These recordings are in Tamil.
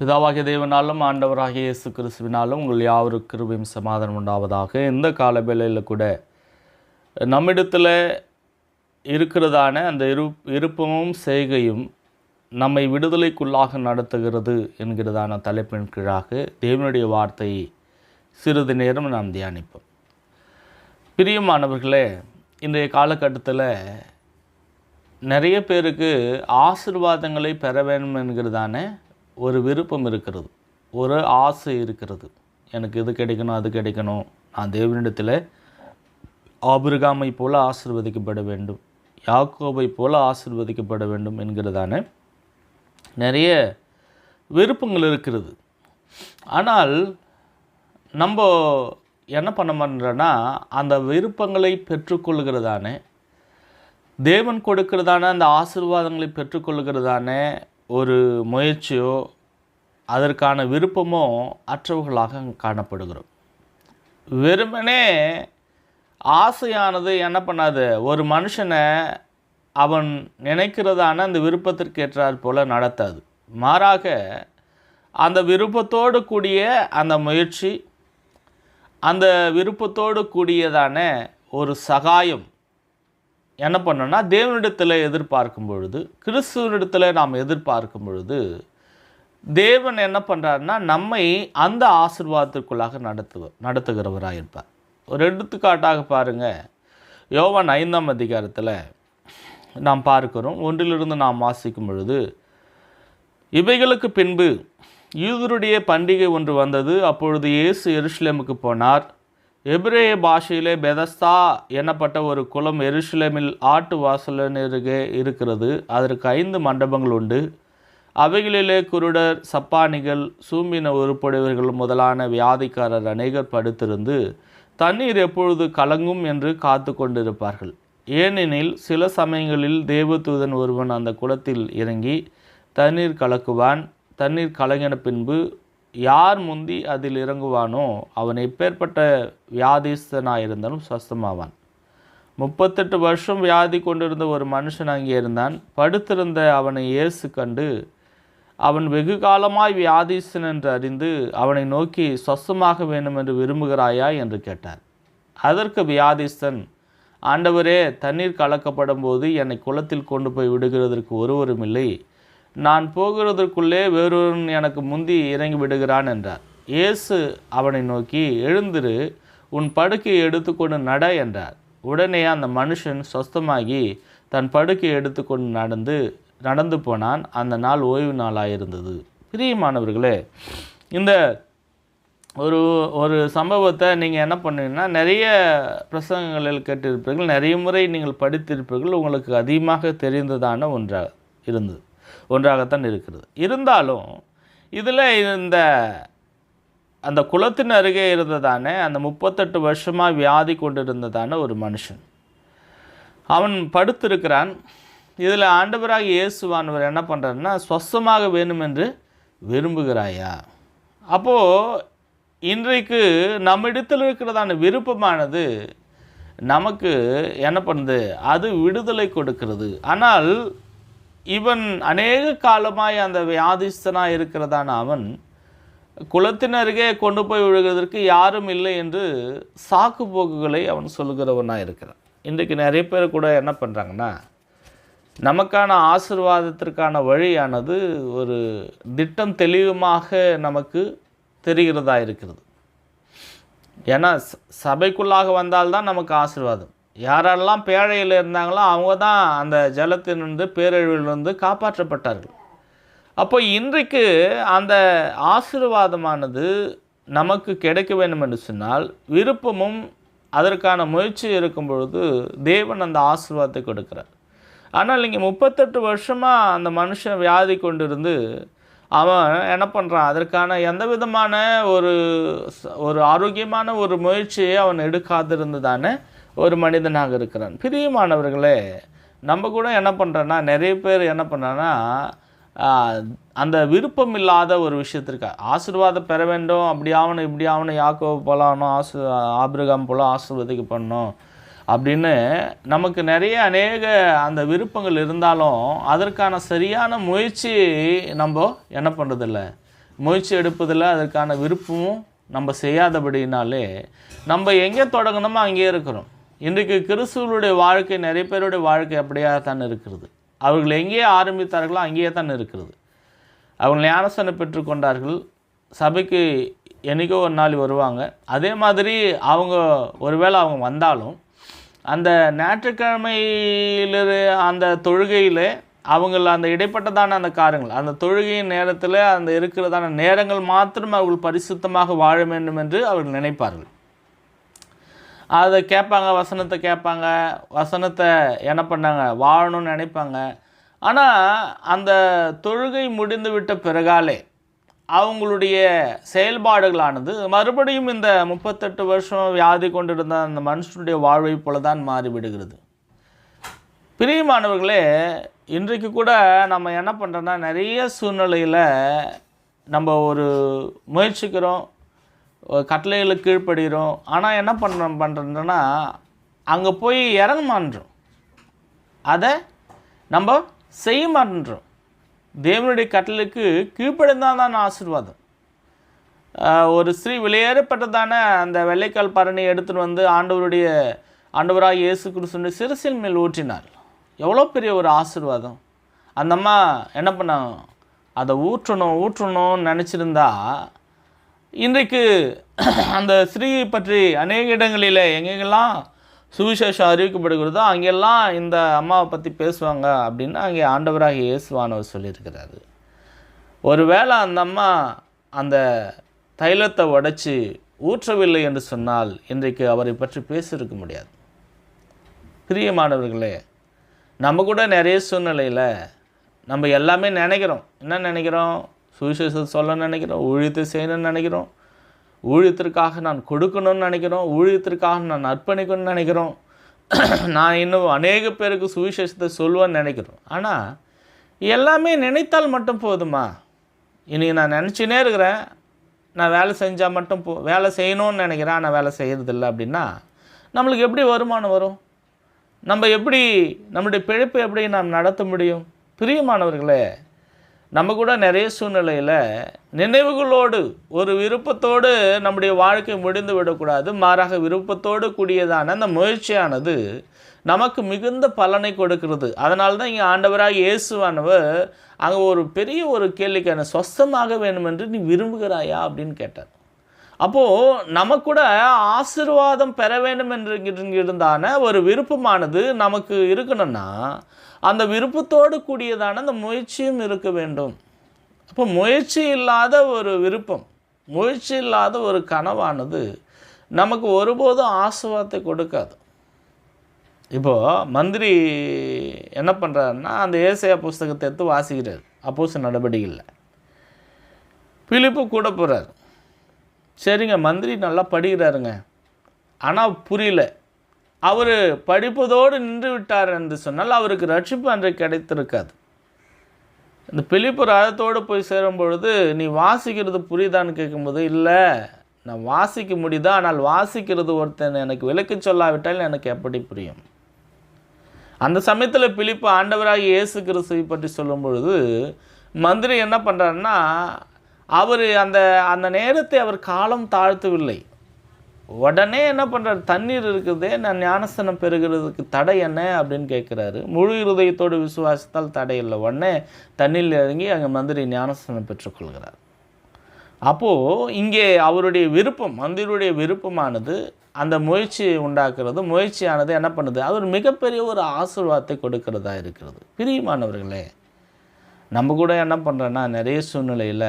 பிதாவாகிய தேவனாலும் ஆண்டவராகிய இயேசு கிறிஸ்துவினாலும் உங்கள் யாவருக்கு கிருபையும் சமாதானம் உண்டாவதாக. இந்த கால வேளையில் கூட நம்மிடத்தில் இருக்கிறதான அந்த இரு இருப்பமும் செய்கையும் நம்மை விடுதலைக்குள்ளாக நடத்துகிறது என்கிறதான தலைப்பின் கீழாக தேவனுடைய வார்த்தையை சிறிது நேரம் நாம் தியானிப்போம். பிரியமானவர்களே இன்றைய காலகட்டத்தில் நிறைய பேருக்கு ஆசிர்வாதங்களை பெற வேண்டும் என்கிறதான ஒரு விருப்பம் இருக்கிறது ஒரு ஆசை இருக்கிறது. எனக்கு இது கிடைக்கணும் அது கிடைக்கணும். நான் தேவனிடத்தில் ஆபிரகாமை போல ஆசிர்வதிக்கப்பட வேண்டும். யாக்கோபை போல ஆசிர்வதிக்கப்பட வேண்டும் என்கிறதான நிறைய விருப்பங்கள் இருக்கிறது. ஆனால் நம்ம என்ன பண்ண பண்ணுறோன்னா அந்த விருப்பங்களை பெற்றுக்கொள்கிறதான தேவன் கொடுக்கிறதான அந்த ஆசிர்வாதங்களை பெற்றுக்கொள்கிறதான ஒரு முயற்சியோ அதற்கான விருப்பமோ அற்றவர்களாக காணப்படுகிறோம். வெறுமனே ஆசையானது என்ன பண்ணாது? ஒரு மனுஷனை அவன் நினைக்கிறதான அந்த விருப்பத்திற்கு ஏற்றாற் போல் நடத்தாது. மாறாக அந்த விருப்பத்தோடு கூடிய அந்த முயற்சி அந்த விருப்பத்தோடு கூடியதான ஒரு சகாயம் என்ன பண்ணோன்னா தேவனிடத்தில் எதிர்பார்க்கும் பொழுது கிறிஸ்துவனிடத்தில் நாம் எதிர்பார்க்கும் பொழுது தேவன் என்ன பண்ணுறாருன்னா நம்மை அந்த ஆசிர்வாதத்திற்குள்ளாக நடத்துவ நடத்துகிறவராக இருப்பார். ஒரு எடுத்துக்காட்டாக பாருங்கள் யோவான் ஐந்தாம் அதிகாரத்தில் நாம் பார்க்கிறோம் ஒன்றிலிருந்து நாம் வாசிக்கும் பொழுது இவைகளுக்கு பின்பு யூதருடைய பண்டிகை ஒன்று வந்தது அப்பொழுது இயேசு எருஷ்லேமுக்கு போனார். எபிரேய பாஷையிலே பெதஸ்தா எனப்பட்ட ஒரு குளம் எருஷலேமில் ஆட்டு வாசலருகே இருக்கிறது. அதற்கு ஐந்து மண்டபங்கள் உண்டு. அவைகளிலே குருடர் சப்பானிகள் சூம்பின உருப்படைவர்கள் முதலான வியாதிக்காரர் அநேகர் படுத்திருந்து தண்ணீர் எப்பொழுது கலங்கும் என்று காத்து கொண்டிருப்பார்கள். ஏனெனில் சில சமயங்களில் தேவதூதன் ஒருவன் அந்த குளத்தில் இறங்கி தண்ணீர் கலக்குவான். தண்ணீர் கலங்கின பின்பு யார் முந்தி அதில் இறங்குவானோ அவன் எப்பேற்பட்ட வியாதிஸ்தனாயிருந்தாலும் சுவஸ்தமாவான் முப்பத்தெட்டு வருஷம் வியாதி கொண்டிருந்த ஒரு மனுஷன் அங்கே இருந்தான். படுத்திருந்த அவனை இயேசு கண்டு அவன் வெகு காலமாய் வியாதிஸ்தன் என்று அறிந்து அவனை நோக்கி சொஸ்தமாக வேண்டும் என்று விரும்புகிறாயா? என்று கேட்டார். அதற்கு வியாதிஸ்தன் ஆண்டவரே தண்ணீர் கலக்கப்படும் போது என்னை குளத்தில் கொண்டு போய் விடுகிறதற்கு ஒருவரும் இல்லை. நான் போகிறதற்குள்ளே வேறொருவன் எனக்கு முந்தி இறங்கி விடுகிறான் என்றார். இயேசு அவனை நோக்கி எழுந்திரு உன் படுக்கையை எடுத்துக்கொண்டு நட என்றார். உடனே அந்த மனுஷன் சொஸ்தமாகி தன் படுக்கையை எடுத்துக்கொண்டு நடந்து நடந்து போனான். அந்த நாள் ஓய்வு நாளாக இருந்தது பிரியமானவர்களே இந்த ஒரு ஒரு சம்பவத்தை நீங்கள் என்ன பண்ணுவீங்கன்னா நிறைய பிரசங்கங்களில் கேட்டிருப்பீர்கள் நிறைய முறை நீங்கள் படித்திருப்பீர்கள் உங்களுக்கு அதிகமாக தெரிந்ததான ஒன்றாக இருந்தது. ஒன்றாகத்தான் இருக்கிறது. இருந்தாலும் இதில் இந்த அந்த குளத்தின் அருகே இருந்ததானே அந்த முப்பத்தெட்டு வருஷமாக வியாதி கொண்டிருந்ததான ஒரு மனுஷன். அவன் படுத்திருக்கிறான். இதில் ஆண்டவராக இயேசுவானவர் என்ன பண்ணுறாருன்னா சொஸ்தமாக வேணும் என்று விரும்புகிறாயா? அப்போது இன்றைக்கு நம்மிடத்தில் இருக்கிறதான விருப்பமானது நமக்கு என்ன பண்ணுது? அது விடுதலை கொடுக்கிறது. ஆனால் இவன் அநேக காலமாய் அந்த வியாதிஸ்தனாக இருக்கிறதான அவன் குளத்தினருகே கொண்டு போய் விழுகிறதற்கு யாரும் இல்லை என்று சாக்கு போக்குகளை அவன் சொல்லுகிறவனாக இருக்கிறான். இன்றைக்கு நிறைய பேர் கூட என்ன பண்ணுறாங்கன்னா நமக்கான ஆசிர்வாதத்திற்கான வழியானது ஒரு திட்டம் தெளிவுமாக நமக்கு தெரிகிறதா இருக்கிறது. ஏன்னா ச- சபைக்குள்ளாக வந்தால்தான் நமக்கு ஆசீர்வாதம். யாரெல்லாம் பேழையில் இருந்தாங்களோ அவங்க தான் அந்த ஜலத்திலிருந்து பேரழிவிலிருந்து காப்பாற்றப்பட்டார்கள். அப்போ இன்றைக்கு அந்த ஆசீர்வாதமானது நமக்கு கிடைக்க வேண்டும் என்று சொன்னால் விருப்பமும் அதற்கான முயற்சி இருக்கும் பொழுது தேவன் அந்த ஆசீர்வாதத்தை கொடுக்கிறார். ஆனால் இங்கே முப்பத்தெட்டு வருஷமாக அந்த மனுஷன் வியாதி கொண்டிருந்து அவன் என்ன பண்ணுறான் அதற்கான எந்த விதமான ஒரு ஒரு ஆரோக்கியமான ஒரு முயற்சியை அவன் எடுக்காதிருந்ததான ஒரு மனிதனாக இருக்கிறான். பிரியமானவர்களே நம்ம கூட என்ன பண்ணுறோன்னா நிறைய பேர் என்ன பண்ணுறான்னா அந்த விருப்பம் இல்லாத ஒரு விஷயத்திற்கு ஆசீர்வாதம் பெற வேண்டும் அப்படி ஆகணும் இப்படி ஆகணும் யாக்கோ போலாகணும் ஆசு ஆபிரகாம் போல ஆசீர்வதிக்கப்படணும் அப்படின்னு நமக்கு நிறைய அநேக அந்த விருப்பங்கள் இருந்தாலும் அதற்கான சரியான முயற்சி நம்ம என்ன பண்ணுறதில்ல முயற்சி எடுப்பதில் அதற்கான விருப்பமும் நம்ம செய்யாதபடினாலே நம்ம எங்கே தொடங்கணுமோ அங்கேயே இருக்கிறோம். இன்றைக்கு கிறிஸ்துவனுடைய வாழ்க்கை நிறைய பேருடைய வாழ்க்கை அப்படியாக தான் இருக்கிறது. அவர்கள் எங்கே ஆரம்பித்தார்களோ அங்கேயே தான் இருக்கிறது. அவங்க ஞானஸ்தானம் பெற்றுக்கொண்டார்கள் சபைக்கு என்றைக்கோ ஒரு நாள் வருவாங்க. அதே மாதிரி அவங்க ஒருவேளை அவங்க வந்தாலும் அந்த ஞாயிற்றுக்கிழமையில் அந்த தொழுகையில் அவங்கள அந்த இடைப்பட்டதான அந்த காரியங்கள் அந்த தொழுகையின் நேரத்தில் அந்த இருக்கிறதான நேரங்கள் மாத்திரம் அவர்கள் பரிசுத்தமாக வாழ வேண்டும் என்று அவர்கள் நினைப்பார்கள். அதை கேட்பாங்க வசனத்தை கேட்பாங்க வசனத்தை என்ன பண்ணாங்க வாழணும்னு நினைப்பாங்க. ஆனால் அந்த தொழுகை முடிந்து விட்ட பிறகாலே அவங்களுடைய செயல்பாடுகளானது மறுபடியும் இந்த முப்பத்தெட்டு வருஷம் வியாதி கொண்டிருந்த அந்த மனுஷனுடைய வாழ்வை போல தான் மாறிவிடுகிறது. பிரியமானவர்களே இன்றைக்கு கூட நம்ம என்ன பண்ணுறோன்னா நிறைய சூழ்நிலையில் நம்ம ஒரு முயற்சிக்கிறோம் கட்டளைகளுக்கு கீழ்ப்படுகிறோம் ஆனால் என்ன பண்ணுறோம் பண்ணுறதுன்னா அங்கே போய் இறங்க மாட்டோம் அதை நம்ம செய்ய மாட்டோம் தேவனுடைய கட்டளைக்கு கீழ்ப்படிந்தான் தான் ஆசீர்வாதம். ஒரு ஸ்ரீ வெளியேறப்பட்டதான அந்த வெள்ளைக்கால் பரணி எடுத்துகிட்டு வந்து ஆண்டவருடைய ஆண்டவராக இயேசு கிறிஸ்துடைய சிறுசின் மேல் ஊற்றினார். எவ்வளோ பெரிய ஒரு ஆசீர்வாதம். அந்த அம்மா என்ன பண்ண அதை ஊற்றணும் ஊற்றணும்னு நினச்சிருந்தா இன்றைக்கு அந்த ஸ்ரீ பற்றி அநேக இடங்களில் எங்கெங்கெல்லாம் சுவிசேஷம் அறிவிக்கப்படுகிறதோ அங்கெல்லாம் இந்த அம்மாவை பற்றி பேசுவாங்க அப்படின்னு அங்கே ஆண்டவராக இயேசுவானவர் சொல்லியிருக்கிறாரு. ஒருவேளை அந்த அம்மா அந்த தைலத்தை உடைச்சி ஊற்றவில்லை என்று சொன்னால் இன்றைக்கு அவரை பற்றி பேசியிருக்க முடியாது. பிரியமானவர்களே நம்ம கூட நிறைய சூழ்நிலையில் நம்ம எல்லாமே நினைக்கிறோம். என்ன நினைக்கிறோம்? சுவிசேஷத்தை சொல்ல நினைக்கிறோம் ஊழியத்தை செய்யணும்னு நினைக்கிறோம். ஊழியத்திற்காக நான் கொடுக்கணும்னு நினைக்கிறோம் ஊழியத்திற்காக நான் அர்ப்பணிக்கணும்னு நினைக்கிறோம். நான் இன்னும் அநேக பேருக்கு சுவிசேஷத்தை சொல்லுவேன்னு நினைக்கிறோம். ஆனால் எல்லாமே நினைத்தால் மட்டும் போதுமா? இன்றைக்கி நான் நினச்சினே இருக்கிறேன். நான் வேலை செஞ்சால் மட்டும் போ வேலை செய்யணும்னு நினைக்கிறேன் ஆனால் வேலை செய்கிறதில்ல அப்படின்னா நம்மளுக்கு எப்படி வருமானம் வரும்? நம்ம எப்படி நம்முடைய பிழைப்பை எப்படி நாம் நடத்த முடியும்? பிரியமானவர்களே நம்ம கூட நிறைய சூழ்நிலையில் நினைவுகளோடு ஒரு விருப்பத்தோடு நம்முடைய வாழ்க்கை முடிந்து விடக்கூடாது மாறாக விருப்பத்தோடு கூடியதான அந்த முயற்சியானது நமக்கு மிகுந்த பலனை கொடுக்கிறது. அதனால தான் இங்கே ஆண்டவராக இயேசுவானவர் அங்கே ஒரு பெரிய ஒரு கேள்விக்கான சொஸ்தமாக வேண்டுமென்று நீ விரும்புகிறாயா? அப்படின்னு கேட்டார். அப்போது நமக்கு கூட ஆசீர்வாதம் பெற வேண்டும் என்று இருந்தான ஒரு விருப்பமானது நமக்கு இருக்கணும்னா அந்த விருப்பத்தோடு கூடியதான அந்த முயற்சியும் இருக்க வேண்டும். அப்போ முயற்சி இல்லாத ஒரு விருப்பம் முயற்சி இல்லாத ஒரு கனவானது நமக்கு ஒருபோதும் ஆசீர்வாதத்தை கொடுக்காது. இப்போது மந்திரி என்ன பண்ணுறாருன்னா அந்த ஏசையா புஸ்தகத்தை எடுத்து வாசிக்கிறார். அப்போஸ் நடவடிக்கையில். பிலிப்பு கூட போகிறார் சரிங்க மந்திரி நல்லா படிக்கிறாருங்க. ஆனால் புரியல. அவர் படிப்பதோடு நின்று விட்டார் என்று சொன்னால் அவருக்கு ரட்சிப்பு அன்றைக்கு கிடைத்திருக்காது. இந்த பிலிப்பு ரதத்தோடு போய் சேரும் பொழுது நீ வாசிக்கிறது புரியுதான்னு கேட்கும்போது இல்லை நான் வாசிக்க முடியுதா? ஆனால் வாசிக்கிறது ஒருத்தன் எனக்கு விளக்கு சொல்லாவிட்டால் எனக்கு எப்படி புரியும்? அந்த சமயத்தில் பிலிப்பு ஆண்டவராக இயேசு கிறிஸ்துவை பற்றி சொல்லும் பொழுது மந்திரி என்ன பண்ணுறாருன்னா அவர் அந்த அந்த நேரத்தை அவர் காலம் தாழ்த்தவில்லை. உடனே என்ன பண்ணுறாரு தண்ணீர் இருக்குதே நான் ஞானஸ்தானம் பெறுகிறதுக்கு தடை என்ன அப்படின்னு கேட்குறாரு முழு இருதயத்தோடு விசுவாசித்தால் தடை இல்லை. உடனே தண்ணீரில் இறங்கி அங்கே மந்திரி ஞானஸ்தானம் பெற்றுக்கொள்கிறார். அப்போது இங்கே அவருடைய விருப்பம் மந்திரியுடைய விருப்பமானது அந்த முயற்சி உண்டாக்குறது முயற்சியானது என்ன பண்ணுது? அது ஒரு மிகப்பெரிய ஒரு ஆசீர்வாதத்தை கொடுக்கிறதா இருக்கிறது. பிரியமானவர்களே நம்ம கூட என்ன பண்ணுறோன்னா நிறைய சூழ்நிலையில்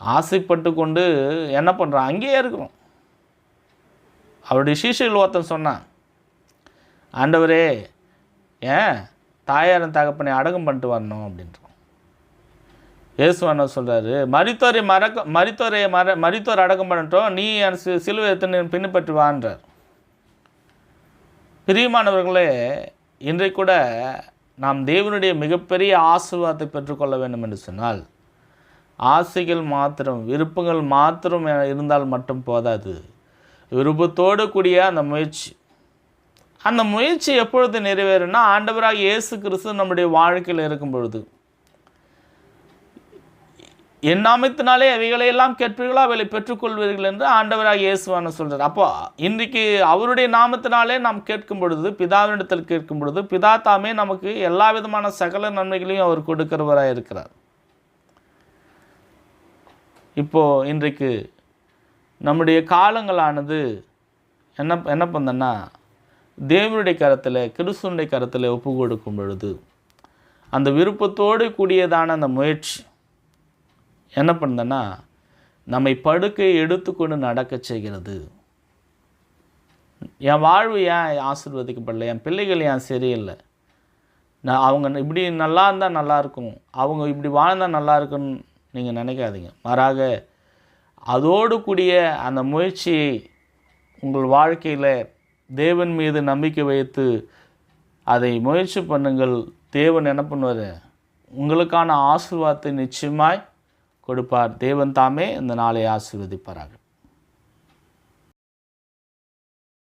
ஆசைப்பட்டு கொண்டு என்ன பண்ணுறோம் அங்கேயே இருக்கிறோம். அவருடைய சீசையில் ஒருத்தன் சொன்னான் ஆண்டவரே ஏன் தாயாரன் தகப்பனை அடக்கம் பண்ணிட்டு வரணும்? அப்படின்றோம் இயேசுவான சொல்கிறாரு மரித்தோரை மறக்க மரித்தோரை மற மரித்தோர் அடக்கம் பண்ணட்டும் நீ என் சி சிலுவை எத்தனை பின்பற்றி வான்றார் பிரியமானவர்களே இன்றைக்கு கூட நாம் தேவனுடைய மிகப்பெரிய ஆசீர்வாதத்தை பெற்றுக்கொள்ள வேண்டும் என்று சொன்னால் ஆசைகள் மாத்திரம் விருப்பங்கள் மாத்திரம் இருந்தால் மட்டும் போதாது. விருப்பத்தோடு கூடிய அந்த முயற்சி. அந்த முயற்சி எப்பொழுது நிறைவேறும்னா ஆண்டவராக இயேசு கிறிஸ்து நம்முடைய வாழ்க்கையில் இருக்கும் பொழுது என் நாமத்தினாலே அவைகளையெல்லாம் கேட்பீர்களோ? அவைகளை பெற்றுக்கொள்வீர்கள் என்று ஆண்டவராக இயேசுவான சொல்கிறார் அப்போ இன்றைக்கு அவருடைய நாமத்தினாலே நாம் கேட்கும் பொழுது பிதாவினிடத்தில் கேட்கும் பொழுது பிதா தாமே நமக்கு எல்லா விதமான சகல நன்மைகளையும் அவர் கொடுக்கிறவராக இருக்கிறார் இப்போ இன்றைக்கு நம்முடைய காலங்களானது என்ன என்ன பண்ணேன்னா தேவனுடைய கரத்தில் கிறிஸ்துவனுடைய கரத்தில் ஒப்பு கொடுக்கும் பொழுது அந்த விருப்பத்தோடு கூடியதான அந்த முயற்சி என்ன பண்ணுதுன்னா நம்மை படுக்கை எடுத்துக்கொண்டு நடக்க செய்கிறது. என் வாழ்வு ஏன் ஆசிர்வதிக்கப்படலை? என் பிள்ளைகள் ஏன் சரியில்லை? நான் அவங்க இப்படி நல்லா இருந்தால் நல்லாயிருக்கும் அவங்க இப்படி வாழ்ந்தால் நல்லா இருக்குன்னு நீங்கள் நினைக்காதீங்க. மாறாக அதோடு கூடிய அந்த முயற்சியை உங்கள் வாழ்க்கையில் தேவன் மீது நம்பிக்கை வைத்து அதை முயற்சி பண்ணுங்கள். தேவன் என்ன பண்ணுவார்? உங்களுக்கான ஆசீர்வாதத்தை நிச்சயமாய் கொடுப்பார். தேவன் தாமே இந்த நாளை ஆசீர்வதிப்பார்கள்